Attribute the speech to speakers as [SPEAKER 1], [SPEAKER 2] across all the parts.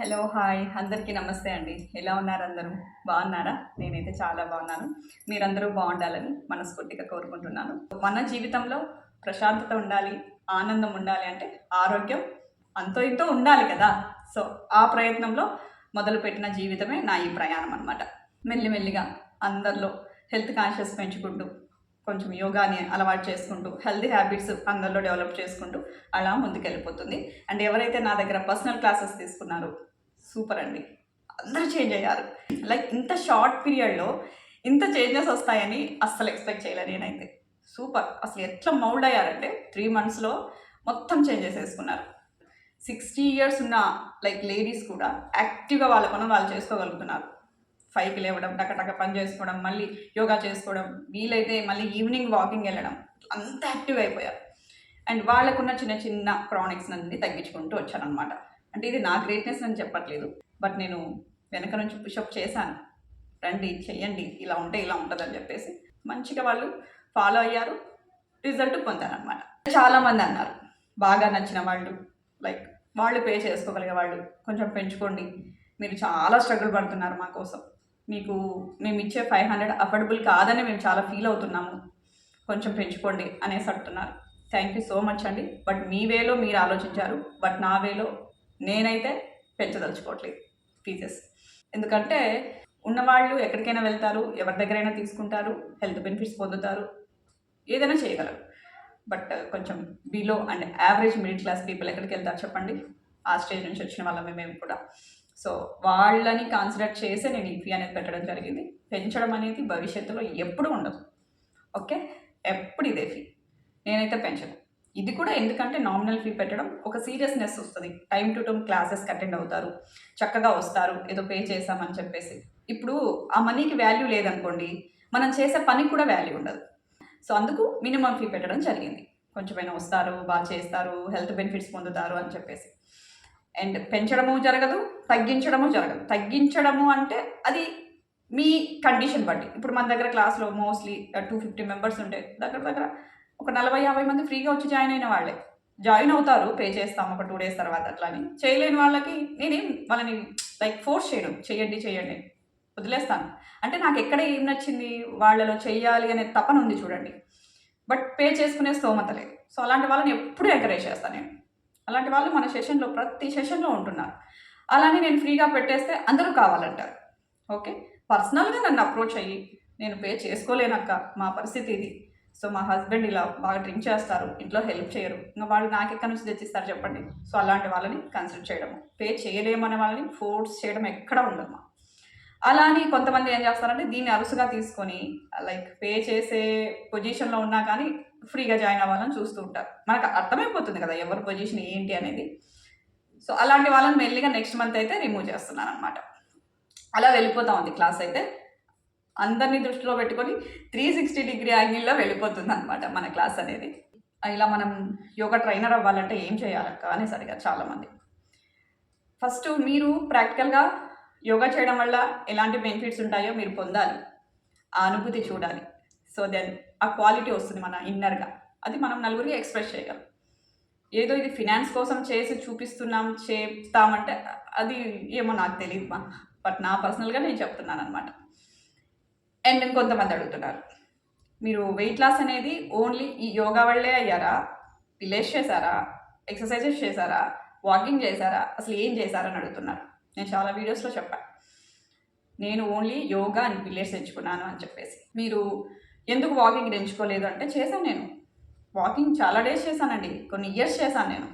[SPEAKER 1] Hello hi. అందరికీ నమస్తే అండి. ఎలా ఉన్నారు అందరూ? బాగున్నారా? నేనైతే చాలా బాగున్నాను. మీరందరూ బాగుండాలని మనస్ఫూర్తిగా కోరుకుంటున్నాను. మన జీవితంలో ప్రశాంతత ఉండాలి ఆనందం ఉండాలి అంటే ఆరోగ్యం అంతో ఇంతో ఉండాలి కదా. సో ఆ ప్రయత్నంలో మొదలుపెట్టిన జీవితమే నా ఈ ప్రయాణం అనమాట మెల్లిమెల్లిగా అందరిలో హెల్త్ కాన్షియస్ పెంచుకుంటూ కొంచెం యోగాని అలవాటు చేసుకుంటూ హెల్దీ హ్యాబిట్స్ అందరిలో డెవలప్ చేసుకుంటూ అలా ముందుకెళ్ళిపోతుంది. అండ్ ఎవరైతే నా దగ్గర పర్సనల్ క్లాసెస్ తీసుకున్నారో సూపర్ అండి అందరూ చేంజ్ అయ్యారు. లైక్ ఇంత షార్ట్ పీరియడ్లో ఇంత చేంజెస్ వస్తాయని అస్సలు ఎక్స్పెక్ట్ చేయలేదు నేనైతే. సూపర్. అసలు ఎట్లా మౌల్డ్ అయ్యారంటే త్రీ మంత్స్లో మొత్తం చేంజెస్ వేసుకున్నారు. సిక్స్టీ ఇయర్స్ ఉన్న లైక్ లేడీస్ కూడా యాక్టివ్గా వాళ్ళ పనులు వాళ్ళు చేసుకోగలుగుతున్నారు. ఫైవ్కి లేవడం టకటక పని చేసుకోవడం మళ్ళీ యోగా చేసుకోవడం వీలైతే మళ్ళీ ఈవినింగ్ వాకింగ్ వెళ్ళడం అంత యాక్టివ్ అయిపోయారు. అండ్ వాళ్ళకున్న చిన్న చిన్న క్రానిక్స్ అన్ని తగ్గించుకుంటూ వచ్చానమాట అంటే ఇది నా గ్రేట్నెస్ అని చెప్పట్లేదు. బట్ నేను వెనక నుంచి పుషప్ చేశాను. రండి చెయ్యండి ఇలా ఉంటే ఇలా ఉంటుందని చెప్పేసి మంచిగా వాళ్ళు ఫాలో అయ్యారు. రిజల్ట్ పొందారనమాట చాలామంది అన్నారు బాగా నచ్చిన వాళ్ళు లైక్ వాళ్ళు పే చేసుకోగలిగే వాళ్ళు కొంచెం పెంచుకోండి. మీరు చాలా స్ట్రగుల్ పడుతున్నారు మా కోసం. మీకు మేము ఇచ్చే ఫైవ్ హండ్రెడ్ అఫోర్డబుల్ కాదని మేము చాలా ఫీల్ అవుతున్నాము. కొంచెం పెంచుకోండి అనేసి అంటున్నారు. థ్యాంక్ యూ సో మచ్ అండి. బట్ మీ వేలో మీరు ఆలోచించారు. బట్ నా వేలో నేనైతే పెంచదలుచుకోవట్లేదు ఫీజెస్ ఎందుకంటే ఉన్నవాళ్ళు ఎక్కడికైనా వెళ్తారు ఎవరి దగ్గరైనా తీసుకుంటారు హెల్త్ బెనిఫిట్స్ పొందుతారు ఏదైనా చేయగలరు. బట్ కొంచెం below and average middle class people ఎక్కడికి వెళ్తారు చెప్పండి? ఆ స్టేజ్ నుంచి వచ్చిన వాళ్ళమే మేము కూడా. సో వాళ్ళని కన్సిడర్ చేసే నేను ఈ ఫీ అనేది పెట్టడం జరిగింది. పెంచడం అనేది భవిష్యత్తులో ఎప్పుడు ఉండదు. ఓకే ఎప్పుడు ఇదే ఫీ నేనైతే పెంచను. ఇది కూడా ఎందుకంటే నామినల్ ఫీ పెట్టడం ఒక సీరియస్నెస్ వస్తుంది. టైం టు టైం క్లాసెస్కి అటెండ్ అవుతారు. చక్కగా వస్తారు. ఏదో పే చేసామని చెప్పేసి. ఇప్పుడు ఆ మనీకి వాల్యూ లేదనుకోండి మనం చేసే పనికి కూడా వాల్యూ ఉండదు. సో అందుకు మినిమం ఫీ పెట్టడం జరిగింది. కొంచెమైనా వస్తారు బాగా చేస్తారు హెల్త్ బెనిఫిట్స్ పొందుతారు అని చెప్పేసి. అండ్ పెంచడము జరగదు తగ్గించడము జరగదు. తగ్గించడము అంటే అది మీ కండిషన్ బట్టి. ఇప్పుడు మన దగ్గర క్లాస్లో మోస్ట్లీ టూ ఫిఫ్టీ మెంబర్స్ ఉంటే దగ్గర దగ్గర ఒక నలభై యాభై మంది ఫ్రీగా వచ్చి జాయిన్ అయిన వాళ్ళే. జాయిన్ అవుతారు పే చేస్తాం ఒక టూ డేస్ తర్వాత అట్లా అని చేయలేని వాళ్ళకి నేనేం వాళ్ళని లైక్ ఫోర్స్ చేయడం చేయండి చేయండి. వదిలేస్తాను. అంటే నాకు ఎక్కడ ఏం నచ్చింది వాళ్ళలో చేయాలి అనే తపన ఉంది చూడండి. బట్ పే చేసుకునే స్తోమత లేదు. సో అలాంటి వాళ్ళని ఎప్పుడూ ఎంకరేజ్ చేస్తాను నేను. అలాంటి వాళ్ళు మన సెషన్లో ప్రతి సెషన్లో ఉంటున్నారు. అలానే నేను ఫ్రీగా పెట్టేస్తే అందరూ కావాలంటారు. ఓకే? పర్సనల్గా నన్ను అప్రోచ్ అయ్యి నేను పే చేసుకోలేనక్క మా పరిస్థితి ఇది. సో మా హస్బెండ్ ఇలా బాగా డ్రింక్ చేస్తారు ఇంట్లో హెల్ప్ చేయరు. ఇంకా వాళ్ళు నాకు ఎక్కడి నుంచి తెచ్చిస్తారు చెప్పండి. సో అలాంటి వాళ్ళని కన్సిడర్ చేయడము పే చేయలేమనే వాళ్ళని ఫోర్స్ చేయడం ఎక్కడ ఉండదు అలా అని కొంతమంది ఏం చేస్తారంటే దీన్ని అరుసుగా తీసుకొని లైక్ పే చేసే పొజిషన్లో ఉన్నా కానీ ఫ్రీగా జాయిన్ అవ్వాలని చూస్తూ ఉంటారు. మనకు అర్థమైపోతుంది కదా ఎవరి పొజిషన్ ఏంటి అనేది. సో అలాంటి వాళ్ళని మెల్లిగా నెక్స్ట్ మంత్ అయితే రిమూవ్ చేస్తున్నాను అనమాట అలా వెళ్ళిపోతా ఉంది క్లాస్ అయితే. అందరినీ దృష్టిలో పెట్టుకొని త్రీ సిక్స్టీ డిగ్రీ యాంగిల్లో వెళ్ళిపోతుంది అనమాట మన క్లాస్ అనేది. ఇలా మనం యోగా ట్రైనర్ అవ్వాలంటే ఏం చేయాలక్క అనేసి అడిగారు చాలామంది. ఫస్ట్ మీరు ప్రాక్టికల్గా యోగా చేయడం వల్ల ఎలాంటి బెనిఫిట్స్ ఉంటాయో మీరు పొందాలి. ఆ అనుభూతి చూడాలి. సో దెన్ ఆ క్వాలిటీ వస్తుంది మన ఇన్నర్గా. అది మనం నలుగురికి ఎక్స్ప్రెస్ చేయగలం. ఏదో ఇది ఫినాన్స్ కోసం చేసి చూపిస్తున్నాం చేస్తామంటే అది ఏమో నాకు తెలియదు మా బట్ నా పర్సనల్గా నేను చెప్తున్నాను అనమాట అండ్ కొంతమంది అడుగుతున్నారు. మీరు వెయిట్ లాస్ అనేది ఓన్లీ ఈ యోగా వల్లే అయ్యారా? పిల్లేస్ చేశారా? ఎక్సర్సైజెస్ చేశారా? వాకింగ్ చేశారా? అసలు ఏం చేశారని అడుగుతున్నారు. నేను చాలా వీడియోస్లో చెప్పాను నేను ఓన్లీ యోగా అండ్ పిల్లర్స్ ఎంచుకున్నాను అని చెప్పేసి. మీరు ఎందుకు వాకింగ్ ఎంచుకోలేదు అంటే చేశాను నేను. వాకింగ్ చాలా డేస్ చేశానండి. కొన్ని ఇయర్స్ చేశాను నేను.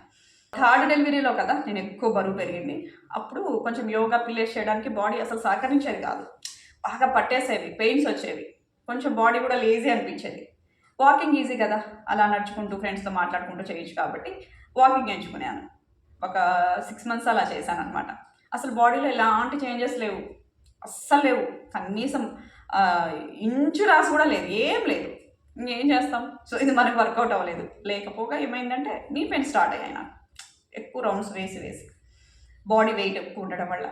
[SPEAKER 1] థర్డ్ డెలివరీలో కదా నేను ఎక్కువ బరువు పెరిగింది. అప్పుడు కొంచెం యోగా పిల్లర్స్ చేయడానికి బాడీ అసలు సహకరించేది కాదు. బాగా పట్టేసేవి పెయిన్స్ వచ్చేవి. కొంచెం బాడీ కూడా లేజీ అనిపించేది. వాకింగ్ ఈజీ కదా అలా నడుచుకుంటూ ఫ్రెండ్స్తో మాట్లాడుకుంటూ చేయొచ్చు కాబట్టి వాకింగ్ ఎంచుకున్నాను ఒక సిక్స్ మంత్స్ అలా చేశాను అనమాట అసలు బాడీలో ఎలాంటి చేంజెస్ లేవు. అస్సలు లేవు. కనీసం ఇంచు రాసి కూడా లేదు. ఏం లేదు. ఇంకేం చేస్తాం? సో ఇది మనకు వర్కౌట్ అవ్వలేదు. లేకపోగా ఏమైందంటే నీ పెయిన్ స్టార్ట్ అయ్యాయి నాకు. ఎక్కువ రౌండ్స్ వేసి వేసి. బాడీ వెయిట్ ఎక్కువ ఉండడం వల్ల.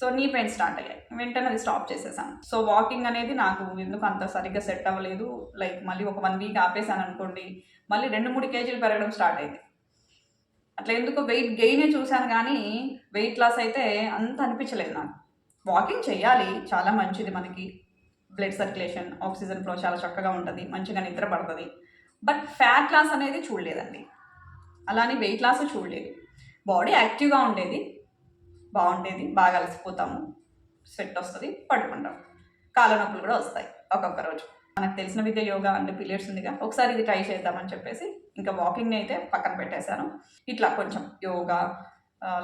[SPEAKER 1] సో నీ పెయిన్ స్టార్ట్ అయ్యాయి. వెంటనే అది స్టాప్ చేసేసాను. సో వాకింగ్ అనేది నాకు ఎందుకు అంత సరిగ్గా సెట్ అవ్వలేదు? లైక్ మళ్ళీ ఒక వన్ వీక్ ఆపేసాను అనుకోండి మళ్ళీ రెండు మూడు కేజీలు పెరగడం స్టార్ట్ అయింది. అట్లా ఎందుకో వెయిట్ గెయినే చూశాను కానీ వెయిట్ లాస్ అయితే అంత అనిపించలేదు నాకు. వాకింగ్ చేయాలి చాలా మంచిది మనకి. బ్లడ్ సర్క్యులేషన్ ఆక్సిజన్ ఫ్లో చాలా చక్కగా ఉంటుంది మంచిగా నిద్ర పడుతుంది. బట్ ఫ్యాట్ లాస్ అనేది చూడలేదండి. అలానే వెయిట్ లాస్ చూడలేదు. బాడీ యాక్టివ్గా ఉండేది. బాగుండేది బాగా అలసిపోతాము. స్వెట్ వస్తుంది పడుకుంటాం కాళ్ళ నొప్పులు కూడా వస్తాయి ఒక్కొక్క రోజు. మనకు తెలిసిన విద్య యోగా అంటే పీరియడ్స్ ఉందిగా ఒకసారి ఇది ట్రై చేద్దామని చెప్పేసి ఇంకా వాకింగ్ని అయితే పక్కన పెట్టేశాను. ఇట్లా కొంచెం యోగా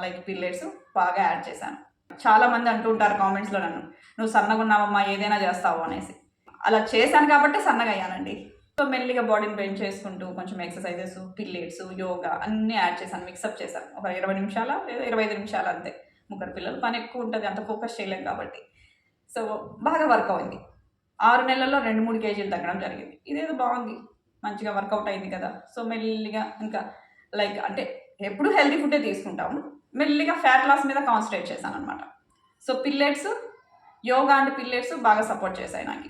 [SPEAKER 1] లైక్ పీరియడ్స్ బాగా యాడ్ చేశాను. చాలా మంది అంటూ ఉంటారు కామెంట్స్లో నన్ను నువ్వు సన్నగున్నావమ్మా ఏదైనా చేస్తావు అనేసి. అలా చేశాను కాబట్టి సన్నగా అయ్యానండి. సో మెల్లిగా బాడీని బెండ్ చేసుకుంటూ కొంచెం ఎక్సర్సైజెస్ పిల్లెట్స్ యోగా అన్నీ యాడ్ చేశాను మిక్సప్ చేశాను. ఒక ఇరవై నిమిషాల లేదా ఇరవై ఐదు నిమిషాలు అంతే. ముగ్గురు పిల్లలు. పని ఎక్కువ ఉంటుంది అంత ఫోకస్ చేయలేం కాబట్టి. సో బాగా వర్క్ అయింది. ఆరు నెలల్లో రెండు మూడు కేజీలు తగ్గడం జరిగింది. ఇదేదో బాగుంది. మంచిగా వర్కౌట్ అయింది కదా. సో మెల్లిగా ఇంకా లైక్ అంటే ఎప్పుడు హెల్తీ ఫుడ్డే తీసుకుంటాము. మెల్లిగా ఫ్యాట్ లాస్ మీద కాన్సన్ట్రేట్ చేశాను అనమాట so pilates yoga and pilates బాగా సపోర్ట్ చేశాయి నాకు.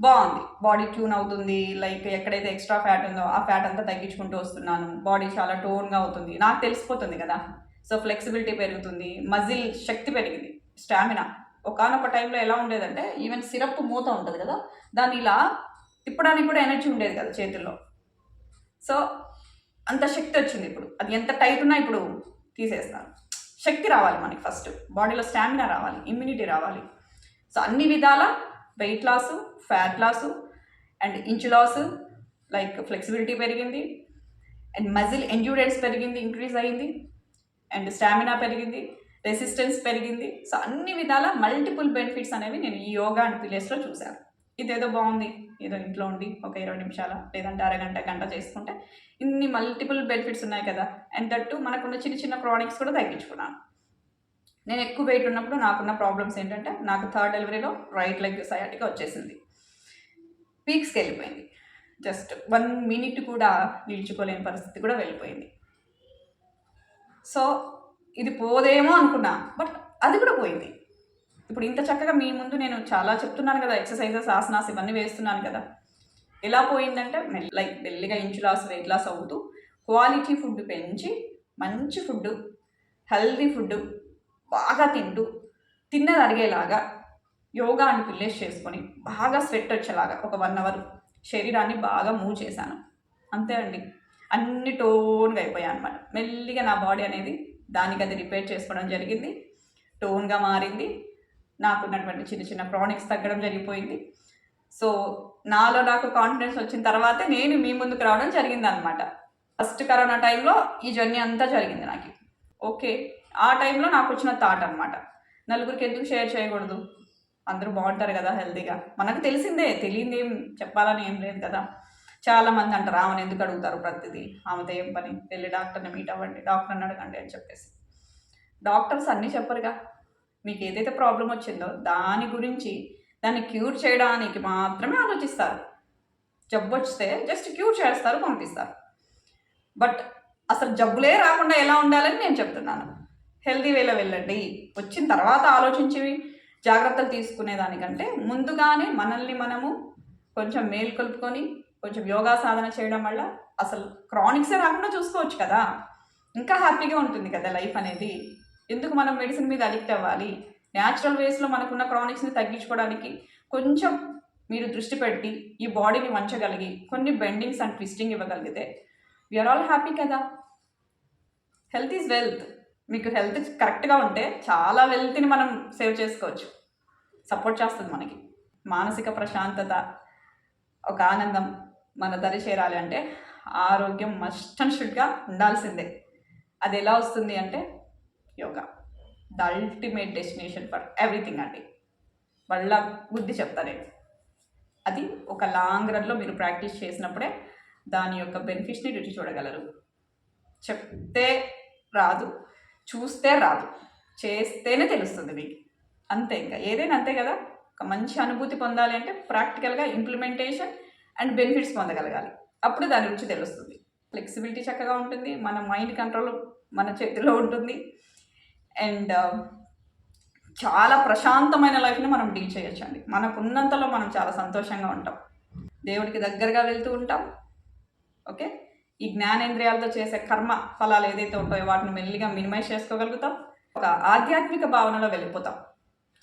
[SPEAKER 1] బాగుంది. బాడీ ట్యూన్ అవుతుంది. లైక్ ఎక్కడైతే ఎక్స్ట్రా ఫ్యాట్ ఉందో ఆ ఫ్యాట్ అంతా తగ్గించుకుంటూ వస్తున్నాను. బాడీ చాలా టోన్గా అవుతుంది. నాకు తెలిసిపోతుంది కదా. సో ఫ్లెక్సిబిలిటీ పెరుగుతుంది మజిల్ శక్తి పెరిగింది స్టామినా. ఒకనొక టైంలో ఎలా ఉండేదంటే ఈవెన్ సిరప్ మూత ఉంటుంది కదా దాన్ని ఇలా తిప్పడానికి కూడా ఎనర్జీ ఉండేది కదా చేతుల్లో. సో అంత శక్తి వచ్చింది ఇప్పుడు. అది ఎంత టైట్ ఉన్నా ఇప్పుడు తీసేస్తాను శక్తి రావాలి మనకి ఫస్ట్. బాడీలో స్టామినా రావాలి ఇమ్యూనిటీ రావాలి. సో అన్ని విధాల weight loss fat loss and inch loss like flexibility పెరిగింది అండ్ మజిల్ ఎండ్యూరెన్స్ పెరిగింది ఇంక్రీజ్ అయింది. అండ్ స్టామినా పెరిగింది రెసిస్టెన్స్ పెరిగింది. సో అన్ని విధాల మల్టిపుల్ బెనిఫిట్స్ అనేవి నేను ఈ యోగా అండ్ పిలేస్లో చూశాను. ఇదేదో బాగుంది ఏదో ఇంట్లో ఉండి ఒక ఇరవై నిమిషాల లేదంటే అరగంట గంట చేసుకుంటే ఇన్ని మల్టిపుల్ బెనిఫిట్స్ ఉన్నాయి కదా. అండ్ దట్టు మనకున్న చిన్న చిన్న క్రానిక్స్ కూడా తగ్గించుకున్నాను. నేను ఎక్కువ వెయిట్ ఉన్నప్పుడు నాకున్న ప్రాబ్లమ్స్ ఏంటంటే నాకు థర్డ్ డెలివరీలో రైట్ లెగ్ సయాటిగా వచ్చేసింది. పీక్స్కి వెళ్ళిపోయింది. జస్ట్ వన్ మినిట్ కూడా నిల్చుకోలేని పరిస్థితి కూడా వెళ్ళిపోయింది. సో ఇది పోదేమో అనుకున్నా బట్ అది కూడా పోయింది. ఇప్పుడు ఇంత చక్కగా మీ ముందు నేను చాలా చెప్తున్నాను కదా ఎక్సర్సైజెస్ ఆసనాస్ ఇవన్నీ వేస్తున్నాను కదా. ఎలా పోయిందంటే లైక్ మెల్లిగా ఇంచు లాస్ వెయిట్ లాస్ అవుతూ క్వాలిటీ ఫుడ్ పెంచి మంచి ఫుడ్ హెల్దీ ఫుడ్ బాగా తింటూ తిన్నది అరిగేలాగా యోగా అండ్ పిల్లేస్ చేసుకొని బాగా స్వెట్ వచ్చేలాగా ఒక వన్ అవర్ శరీరాన్ని బాగా మూవ్ చేశాను. అంతే అండి. అన్ని టోన్గా అయిపోయాయి అనమాట మెల్లిగా నా బాడీ అనేది దానికి అది రిపేర్ చేసుకోవడం జరిగింది. టోన్గా మారింది. నాకున్నటువంటి చిన్న చిన్న క్రానిక్స్ తగ్గడం జరిగిపోయింది. సో నాలో నాకు కాన్ఫిడెన్స్ వచ్చిన తర్వాతే నేను మీ ముందుకు రావడం జరిగింది అనమాట ఫస్ట్ కరోనా టైంలో ఈ జర్నీ అంతా జరిగింది నాకు. ఓకే ఆ టైంలో నాకు వచ్చిన థాట్ అనమాట నలుగురికి ఎందుకు షేర్ చేయకూడదు? అందరూ బాగుంటారు కదా హెల్తీగా. మనకు తెలిసిందే తెలియంది ఏం చెప్పాలని ఏం లేదు కదా. చాలామంది అంటారు ఆమెను ఎందుకు అడుగుతారు ప్రతిదీ? ఆమెతో ఏం పని? వెళ్ళి డాక్టర్ని మీట్ అవ్వండి డాక్టర్ని అడగండి అని చెప్పేసి. డాక్టర్స్ అన్నీ చెప్పరుగా. మీకు ఏదైతే ప్రాబ్లం వచ్చిందో దాని గురించి దాన్ని క్యూర్ చేయడానికి మాత్రమే ఆలోచిస్తారు. జబ్బు వస్తే జస్ట్ క్యూర్ చేస్తారు పంపిస్తారు. బట్ అసలు జబ్బులే రాకుండా ఎలా ఉండాలని నేను చెప్తున్నాను. హెల్దీ వేలో వెళ్ళండి. వచ్చిన తర్వాత ఆలోచించి జాగ్రత్తలు తీసుకునే దానికంటే ముందుగానే మనల్ని మనము కొంచెం మేల్కొల్పుకొని కొంచెం యోగా సాధన చేయడం వల్ల అసలు క్రానిక్సే రాకుండా చూసుకోవచ్చు కదా. ఇంకా హ్యాపీగా ఉంటుంది కదా లైఫ్ అనేది. ఎందుకు మనం మెడిసిన్ మీద అడిక్ట్ అవ్వాలి? న్యాచురల్ వేస్లో మనకున్న క్రానిక్స్ని తగ్గించుకోవడానికి కొంచెం మీరు దృష్టి పెట్టి ఈ బాడీని వంచగలిగి కొన్ని బెండింగ్స్ అండ్ ట్విస్టింగ్ ఇవ్వగలిగితే వీఆర్ ఆల్ హ్యాపీ కదా. హెల్త్ ఈజ్ వెల్త్ మీకు హెల్త్ కరెక్ట్గా ఉంటే చాలా వెల్త్ని మనం సేవ్ చేసుకోవచ్చు. సపోర్ట్ చేస్తుంది మనకి. మానసిక ప్రశాంతత ఒక ఆనందం మన దరి చేరాలి అంటే ఆరోగ్యం మస్ట్ అండ్ షుడ్గా ఉండాల్సిందే. అది ఎలా వస్తుంది అంటే yoga. The ultimate destination for everything అండి. మళ్ళా బుద్ధి చెప్తా నేను. అది ఒక లాంగ్ రన్లో మీరు ప్రాక్టీస్ చేసినప్పుడే దాని యొక్క బెనిఫిట్స్ని రుచి చూడగలరు. చెప్తే రాదు చూస్తే రాదు చేస్తేనే తెలుస్తుంది మీకు. అంతే ఇంకా. ఏదైనా అంతే కదా? ఒక మంచి అనుభూతి పొందాలి అంటే ప్రాక్టికల్గా ఇంప్లిమెంటేషన్ అండ్ బెనిఫిట్స్ పొందగలగాలి. అప్పుడు దాని గురించి తెలుస్తుంది. ఫ్లెక్సిబిలిటీ చక్కగా ఉంటుంది మన మైండ్ కంట్రోల్ మన చేతిలో ఉంటుంది. అండ్ చాలా ప్రశాంతమైన లైఫ్ని మనం డీల్ చేయొచ్చండి. మనకు ఉన్నంతలో మనం చాలా సంతోషంగా ఉంటాం. దేవుడికి దగ్గరగా వెళ్తూ ఉంటాం. ఓకే? ఈ జ్ఞానేంద్రియాలతో చేసే కర్మ ఫలాలు ఏదైతే ఉంటాయో వాటిని మెల్లిగా మినిమైజ్ చేసుకోగలుగుతాం. ఒక ఆధ్యాత్మిక భావనలో వెళ్ళిపోతాం.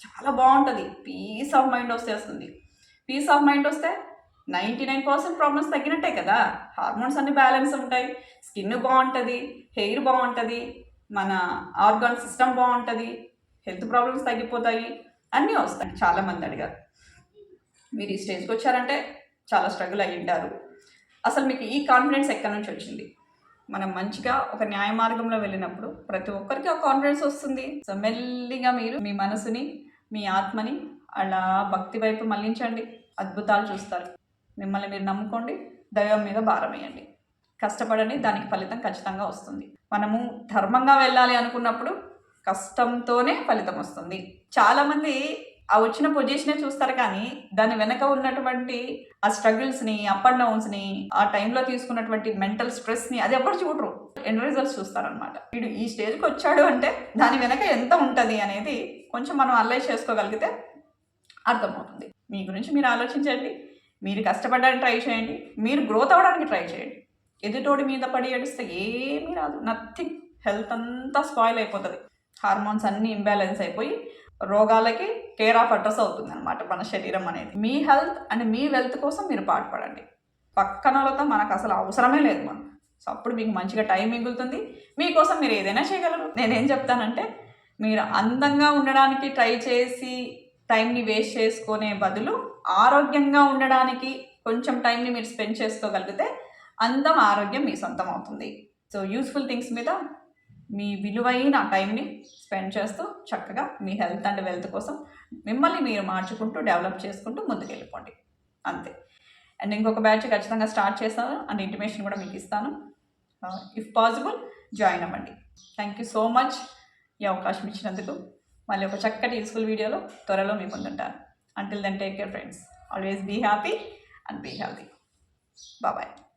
[SPEAKER 1] చాలా బాగుంటుంది. పీస్ ఆఫ్ మైండ్ వస్తేస్తుంది. పీస్ ఆఫ్ మైండ్ వస్తే నైంటీ నైన్ పర్సెంట్ ప్రాబ్లమ్స్ తగ్గినట్టే కదా. హార్మోన్స్ అన్ని బ్యాలెన్స్ ఉంటాయి. స్కిన్ బాగుంటుంది హెయిర్ బాగుంటుంది మన ఆర్గాన్ సిస్టమ్ బాగుంటుంది హెల్త్ ప్రాబ్లమ్స్ తగ్గిపోతాయి అన్నీ వస్తాయి. చాలామంది అడిగారు. మీరు ఈ స్టేజ్కి వచ్చారంటే చాలా స్ట్రగుల్ అయ్యి ఉంటారు. అసలు మీకు ఈ కాన్ఫిడెన్స్ ఎక్కడి నుంచి వచ్చింది? మనం మంచిగా ఒక న్యాయ మార్గంలో వెళ్ళినప్పుడు ప్రతి ఒక్కరికి ఒక కాన్ఫిడెన్స్ వస్తుంది. సో మెల్లిగా మీరు మీ మనసుని మీ ఆత్మని అలా భక్తి వైపు మళ్ళించండి. అద్భుతాలు చూస్తారు. మిమ్మల్ని మీరు నమ్ముకోండి దైవం మీద భారం వేయండి. దానికి ఫలితం ఖచ్చితంగా వస్తుంది. మనము ధర్మంగా వెళ్ళాలి అనుకున్నప్పుడు కష్టంతోనే ఫలితం వస్తుంది. చాలామంది ఆ వచ్చిన పొజిషనే చూస్తారు కానీ దాని వెనక ఉన్నటువంటి ఆ స్ట్రగుల్స్ని అప్ అండ్ డౌన్స్ని ఆ టైంలో తీసుకున్నటువంటి మెంటల్ స్ట్రెస్ని అది ఎప్పుడు చూడరు. ఎండ్ రిజల్ట్స్ చూస్తారనమాట వీడు ఈ స్టేజ్కి వచ్చాడు అంటే దాని వెనక ఎంత ఉంటుంది అనేది కొంచెం మనం అల్లై చేసుకోగలిగితే అర్థమవుతుంది. మీ గురించి మీరు ఆలోచించండి. మీరు కష్టపడడానికి ట్రై చేయండి. మీరు గ్రోత్ అవ్వడానికి ట్రై చేయండి. ఎదుటోడి మీద పడి ఏడిస్తే ఏమీ రాదు. నథింగ్. హెల్త్ అంతా స్పాయిల్ అయిపోతుంది. హార్మోన్స్ అన్నీ ఇంబ్యాలెన్స్ అయిపోయి రోగాలకి కేర్ ఆఫ్ అడ్రస్ అవుతుంది అనమాట మన శరీరం అనేది. మీ హెల్త్ అండ్ మీ వెల్త్ కోసం మీరు పాటుపడండి. పక్కనలతో మనకు అసలు అవసరమే లేదు మనం. సో అప్పుడు మీకు మంచిగా టైం మిగులుతుంది. మీకోసం మీరు ఏదైనా చేయగలరు. నేనేం చెప్తానంటే మీరు అందంగా ఉండడానికి ట్రై చేసి టైంని వేస్ట్ చేసుకునే బదులు ఆరోగ్యంగా ఉండడానికి కొంచెం టైంని మీరు స్పెండ్ చేసుకోగలిగితే అందం ఆరోగ్యం మీ సొంతం అవుతుంది. సో యూస్ఫుల్ థింగ్స్ మీద మీ విలువైన టైంని స్పెండ్ చేస్తూ చక్కగా మీ హెల్త్ అండ్ వెల్త్ కోసం మిమ్మల్ని మీరు మార్చుకుంటూ డెవలప్ చేసుకుంటూ ముందుకెళ్ళిపోండి. అంతే. అండ్ ఇంకొక బ్యాచ్ ఖచ్చితంగా స్టార్ట్ చేస్తాను. అండ్ ఇంటిమేషన్ కూడా మీకు ఇస్తాను. ఇఫ్ పాసిబుల్ జాయిన్ అవ్వండి. థ్యాంక్ యూ సో మచ్ ఈ అవకాశం ఇచ్చినందుకు మళ్ళీ ఒక చక్కటి యూస్ఫుల్ వీడియోలో త్వరలో మీ ముందుంటాను. Until then, take care, friends. Always be happy and be healthy. Bye bye.